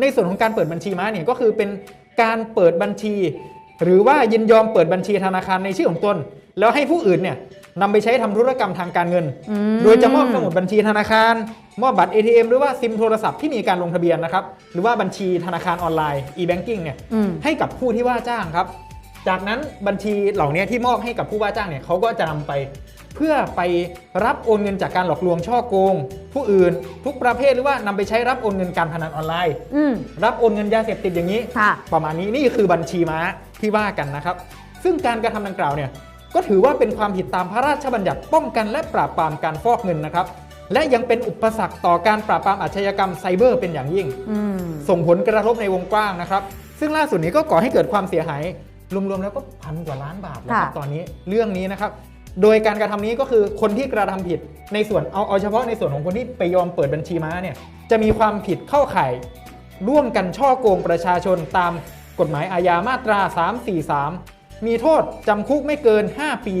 ในส่วนของการเปิดบัญชีม้าเนี่ยก็คือเป็นการเปิดบัญชี หรือว่ายินยอมเปิดบัญชีธนาคารในชื่อของตน แล้วให้ผู้อื่นเนี่ยนำไปใช้ทำธุรกรรมทางการเงินอืมโดยจะมอบสมุดบัญชีธนาคาร มอบบัตร ATM หรือว่าซิมโทรศัพท์ที่มีการลงทะเบียนนะครับ หรือว่าบัญชีธนาคารออนไลน์ e-banking เนี่ยอืมให้กับผู้ที่ว่าจ้างครับ จากนั้นบัญชีเหล่านี้ที่มอบให้กับผู้ว่าจ้างเนี่ยเขาก็จะนำไปเพื่อไปรับโอนเงินจากการหลอกลวงช่อโกง ผู้อื่นทุกประเภทหรือว่านำไปใช้รับโอนเงินการพนันออนไลน์อืมรับโอนเงินยาเสพติดอย่างนี้ค่ะประมาณนี้นี่คือบัญชีม้าที่ว่ากันนะครับ ซึ่งการกระทำดังกล่าวเนี่ยก็ถือว่าเป็นความผิดตามพระราชบัญญัติป้องกันและปราบปรามการฟอกเงินนะครับ และยังเป็นอุปสรรคต่อการปราบปรามอาชญากรรมไซเบอร์เป็นอย่างยิ่งอืมส่งผลกระทบในวงกว้างนะครับ ซึ่งล่าสุดนี้ก็ก่อให้เกิดความเสียหาย รวมๆแล้วก็พันกว่าล้านบาทแล้วครับค่ะ ตอนนี้เรื่องนี้นะครับ โดยการกระทำนี้ก็คือคนที่กระทำผิดในส่วนเอาเอาเฉพาะในส่วนของคนที่ไปยอมเปิดบัญชีม้าเนี่ยจะมีความผิดเข้าข่ายร่วมกันช่อโกงประชาชนตามกฎหมายอาญามาตรา 343 มีโทษจำคุกไม่เกิน 5 ปี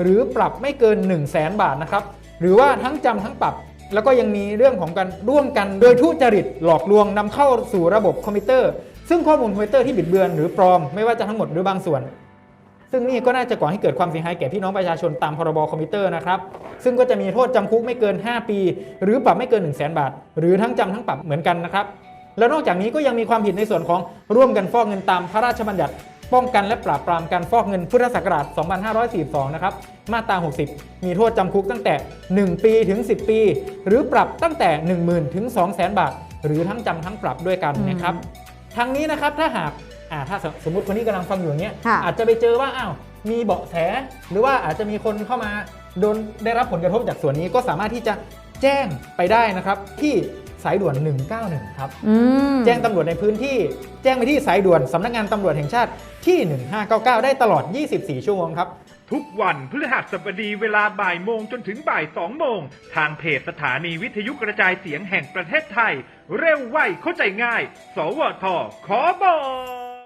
หรือปรับไม่เกิน 1 0 0 0 0แสนบาทนะครับ หรือว่าทั้งจำทั้งปรับ แล้วก็ยังมีเรื่องของการร่วมกันโดยทุจริตหลอกลวงนำเข้าสู่ระบบคอมพิวเตอร์ ซึ่งข้อมูลคอมพิวเตอร์ที่บิดเบือนหรือปลอมไม่ว่าจะทั้งหมดหรือบางส่วน ซึ่งนี่ก็น่าจะก่อให้เกิดความเสียหายแก่พี่น้องประชาชนตามพรบคอมพิวเตอร์นะครับ ซึ่งก็จะมีโทษจำคุกไม่เกิน 5 ปี หรือปรับไม่เกิน 1 0 0 0 0แบาท หรือทั้งจำทั้งปรับเหมือนกันนะครับแล้วนอกจากนี้ก็ยังมีความผิดในส่วนของร่วมกันฟอกเงินตามพระราชบัญญัติ ป้องกันและปราบปรามการฟอกเงินพุทธศักราช 2542 นะครับ มาตรา 60 มีโทษจำคุกตั้งแต่ 1 ปีถึง 10 ปี หรือปรับตั้งแต่ 10,000 ถึง 200,000 บาท หรือทั้งจำทั้งปรับด้วยกันนะครับทั้งนี้นะครับถ้าหากอ่าถ้าสสมมติคนที่กำลังฟังอยู่อย่างเงี้ยค่ะอาจจะไปเจอว่าอ้าวมีเบาะแส หรือว่าอาจจะมีคนเข้ามาโดนได้รับผลกระทบจากส่วนนี้ก็สามารถที่จะแจ้งไปได้นะครับที่ สายด่วน 191 ครับ อืมแจ้งตำรวจในพื้นที่ แจ้งไปที่สายด่วนสำนักงานตำรวจแห่งชาติที่ 1599 ได้ตลอด 24 ชั่วโมงครับ ทุกวันพฤหัสบดีเวลาบ่ายโมงจนถึงบ่ายสองโมง ทางเพจสถานีวิทยุกระจายเสียงแห่งประเทศไทย เร็วไวเข้าใจง่าย สวทขอบอก